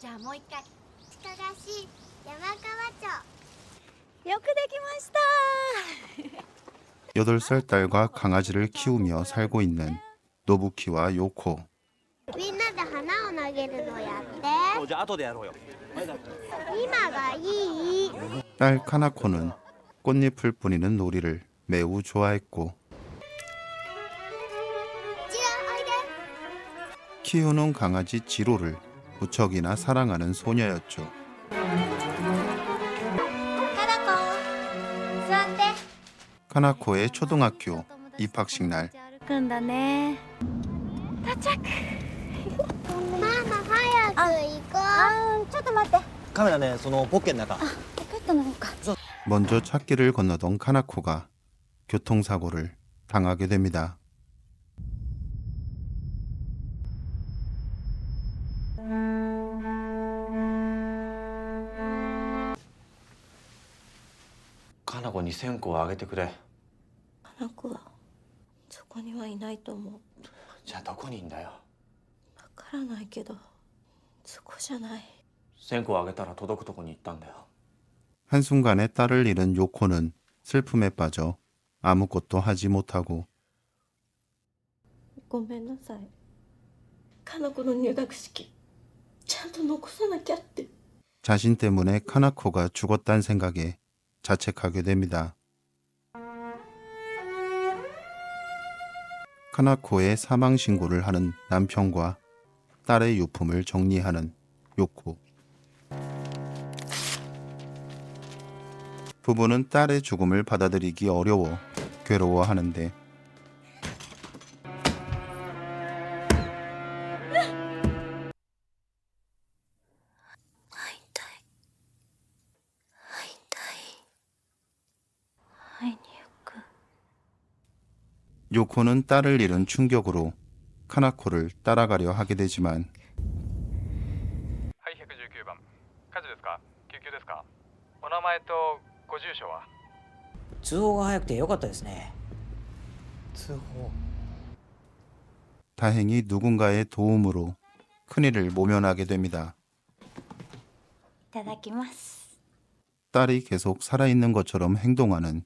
じゃあもう一回近賀市山川町よくできました 8살 딸과 강아지를 키우며 살고 있는 노부키와 요코. みんなで花を投げるのやってじゃあ後でやろうよ今がいい 딸 카나코는 꽃잎을 뿌리는 놀이를 매우 좋아했고 ちらおいで 키우는 강아지 지로를 무척이나 사랑하는 소녀였죠. 카나코, 수한테. 카나코의 초등학교 입학식 날. 끈다네. 도착. 마마 하야스 이거. 아, 잠깐만. 카메라 내 손으로 어, 벗게 나가. 벗겠다 나올까. 먼저 찾기를 건너던 카나코가 교통사고를 당하게 됩니다. に線香をあげてくれ花子はそこにはいないと思うじゃあどこにいんだよわからないけどそこじゃない線香をあげたら届くとこに行ったんだよ 한순간에 딸을 잃은 요코는 슬픔에 빠져 아무것도 하지 못하고 ごめんなさい花子の入学式ちゃんと残さなきゃって 자신 때문에 카나코가 죽었단 생각에 자책하게 됩니다. 카나코의 사망 신고를 하는 남편과 딸의 유품을 정리하는 요코. 부부는 딸의 죽음을 받아들이기 어려워 괴로워하는데 요코는 딸을 잃은 충격으로 카나코를 따라가려 하게 되지만 다행히 누군가의 도움으로 큰일을 모면하게 됩니다. 딸이 계속 살아있는 것처럼 행동하는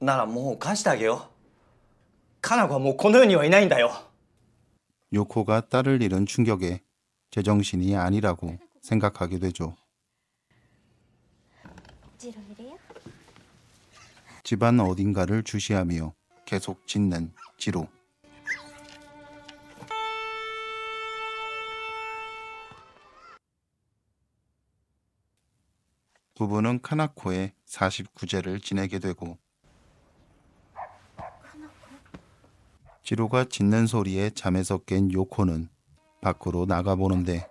ならもう返してあげようかな子はもうこの世にはいないんだよ 요코가 딸을 잃은 충격에 제정신이 아니라고 생각하게 되죠. ジロいるよ 집안 어딘가를 주시하며 계속 짖는 지로. 부부는 카나코의 49제를 지내게 되고 지루가 짖는 소리에 잠에서 깬 요코는 밖으로 나가보는데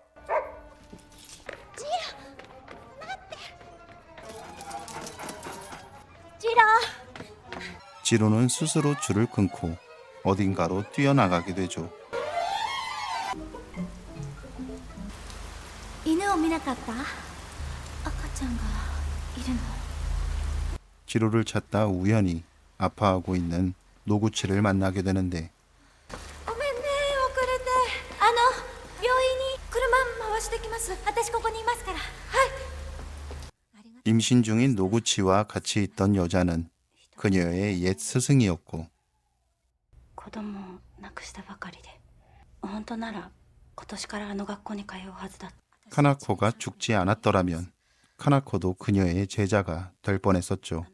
지루는 스스로 줄을 끊고 어딘가로 뛰어나가게 되죠. 지루를 찾다 우연히 아파하고 있는 노구치를 만나게 되는데 ごめんね遅れてあの病院に車回してきます私ここにいますからはいありがと 임신 중인 노구치와 같이 있던 여자는 그녀의 옛 스승이었고 子供を亡くしたばかりで本当なら今年からあの学校に通うはずだった 카나코가 죽지 않았더라면 카나코도 그녀의 제자가 될 뻔했었죠.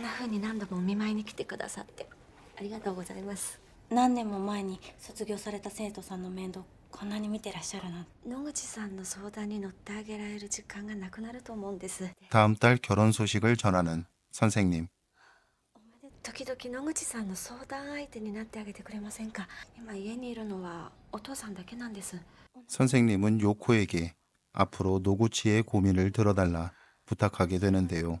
こんな風に何度もお見舞いに来てくださってありがとうございます何年も前に卒業された生徒さんの面倒こんなに見てらっしゃるなんて野口さんの相談に乗ってあげられる時間がなくなると思うんです 다음 달 결혼 소식을 전하는 선생님. 時々野口さんの相談相手になってあげてくれませんか今家にいるのはお父さんだけなんです 선생님은 요코에게 앞으로 노구치의 고민을 들어달라 부탁하게 되는데요.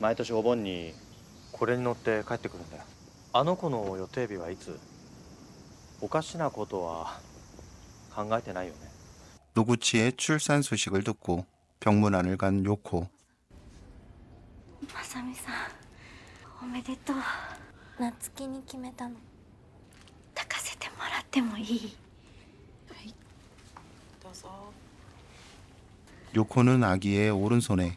毎年お盆にこれに乗って帰ってくるんだよあの子の予定日はいつおかしなことは考えてないよね 노구치의 출산 소식을 듣고 병문안을 간 요코. まさみさんおめでとう夏希に決めたの抱かせてもらってもいい 요코는 아기의 오른손에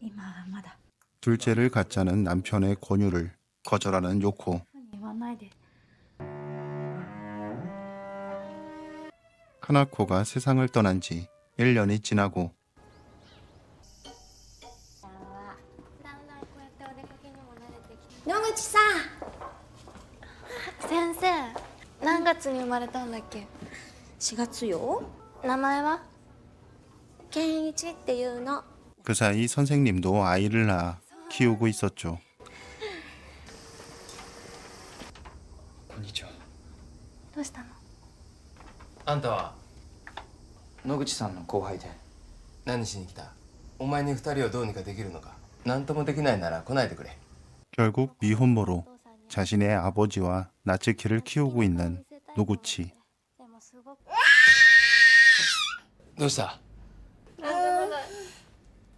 今はまだ 둘째를 갖자는 남편의 권유를 거절하는 요코. ふうに言わないで 카나코가 세상을 떠난 지 1년이 지나고 だんだんこうやってお出かけにも慣れてきて野口さん先生何月に生まれたんだっけ4月よ名前は健一っていうの 그 사이 선생님도 아이를 낳아 키우고 있었죠. こんにちはどうしたのあんたは野口さんの後輩で何しに来たお前に二人をどうにかできるのか何ともできないなら来ないでくれ 결국 미혼모로 자신의 아버지와 나츠키를 키우고 있는 노구치. でもすごくどうしたおむつは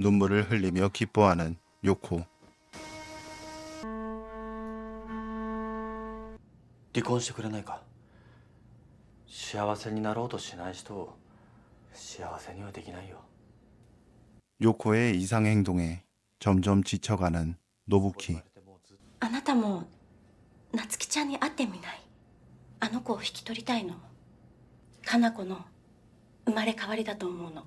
눈물을 흘리며 기뻐하는 요코. 離婚してくれないか幸せになろうとしない人を幸せにはできないよ 요코의 이상 행동에 점점 지쳐가는 노부키. あなたも夏希ちゃんに会ってみないあの子を引き取りたいのかな子の生まれ変わりだと思うの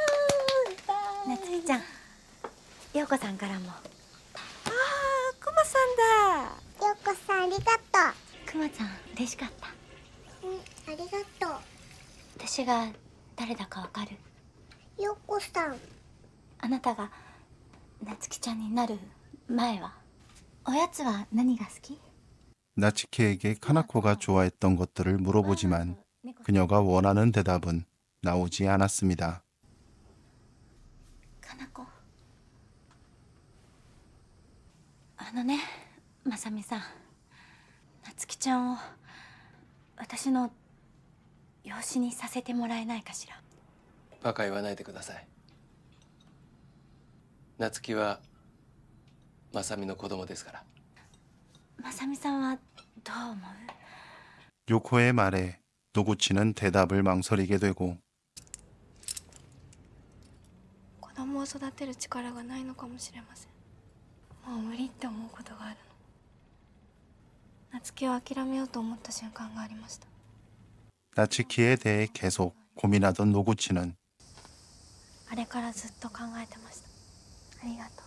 陽子さんからもクマさんだうようこさんありがとくまちゃん嬉しかったううんありがと私が誰だかわかるうようこさんあなたが夏希ちゃんになる前はおやつは何が好き 나츠키에게 카나코가 좋아했던 것들을 물어보지만 그녀가 원하는 대답은 나오지 않았습니다. あのねまさみさん夏希ちゃんを私の養子にさせてもらえないかしらバカ言わないでください夏希は正美の子供ですからまさみさんはどう思う 요코의 말에 노구치는 대답을 망설이게 되고 子供を育てる力がないのかもしれません もう無理って思うことがあるの夏希を諦めようと思った瞬間がありました 나츠키에 대해 계속 고민하던 노구치는 あれからずっと考えてましたありがとう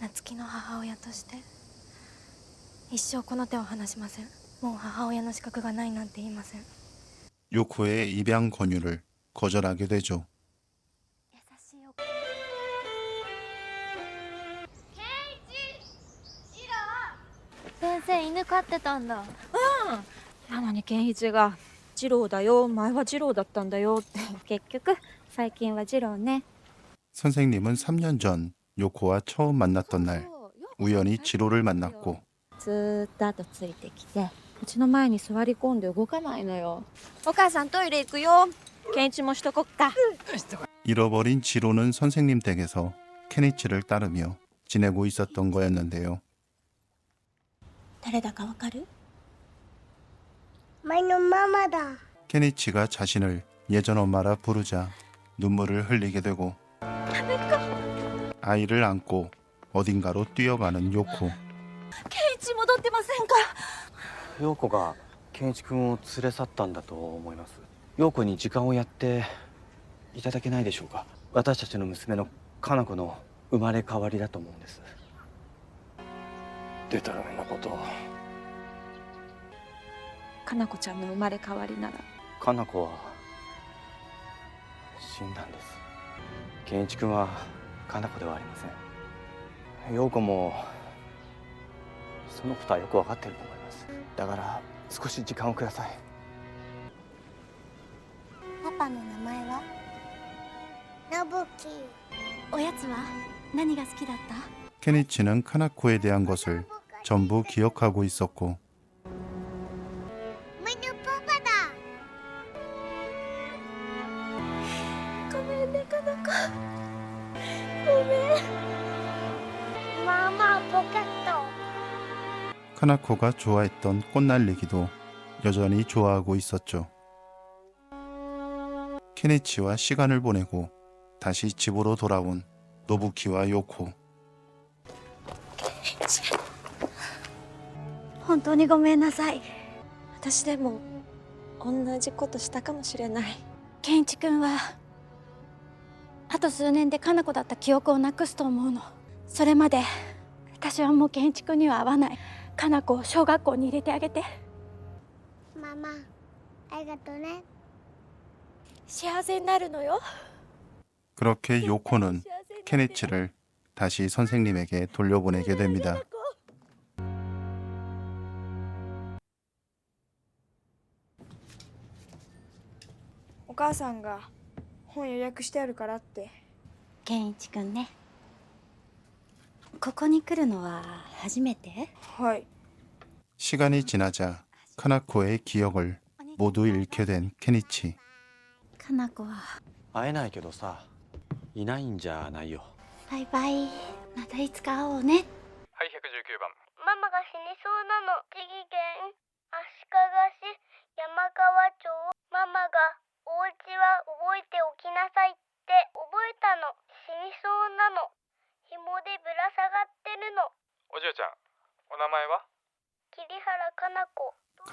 夏希の母親として一生この手を離しませんもう母親の資格がないなんて言いません 요코의 입양 권유를 거절하게 되죠. 生犬飼ってたんだなのに健一が「二郎だよ前は二郎だったんだよ」って結局最近は二郎ね 선생님은 3년 전 요코와 처음 만났던 날 우연히 지로를 만났고 ずーっと後ついてきてうちの前に座り込んで動かないのよお母さんトイレ行くよ健一もしとこっか 잃어버린 지로는 선생님 댁에서 케니치를 따르며 지내고 있었던 거였는데요. 誰だかわかる前のママだ 케니치가 자신을 예전 엄마라 부르자 눈물을 흘리게 되고 아이를 안고 어딘가로 뛰어가는 요코. ケイチ戻ってませんか陽子が健一君を連れ去ったんだと思います陽子に時間をやっていただけないでしょうか私たちの娘のかな子の生まれ変わりだと思うんです でたらめなことかなこちゃんの生まれ変わりならかな子は死んだんです健一君はかな子ではありません陽子もそのことはよく分かってると思いますだから少し時間をくださいパパの名前はのぶきおやつは何が好きだった 케니치는 카나코에 대한 것을 전부 기억하고 있었고. 카나코가 좋아했던 꽃날리기도 여전히 좋아하고 있었죠. 케네치와 시간을 보내고 다시 집으로 돌아온 노부키와 요코. 本当にごめんなさい私でも同じことしたかもしれないケンイチ君はあと数年でかな子だった記憶をなくすと思うのそれまで私はもうケンイチ君には会わないかな子を小学校に入れてあげてママありがとうね幸せになるのよ 그렇게 요코는 케니치를 다시 선생님에게 돌려보내게 됩니다. お母さんが本予約してあるからってケンイチ君ねここに来るのは初めてはい 시간이 지나자 카나코의 기억을 모두 잃게 된 케니치. かな子は会えないけどさいないんじゃないよバイバイまたいつか会おうね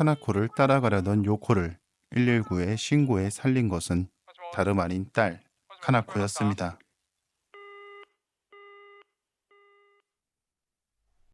카나코를 따라가려던 요코를 119에 신고해 살린 것은 다름 아닌 딸 카나코였습니다.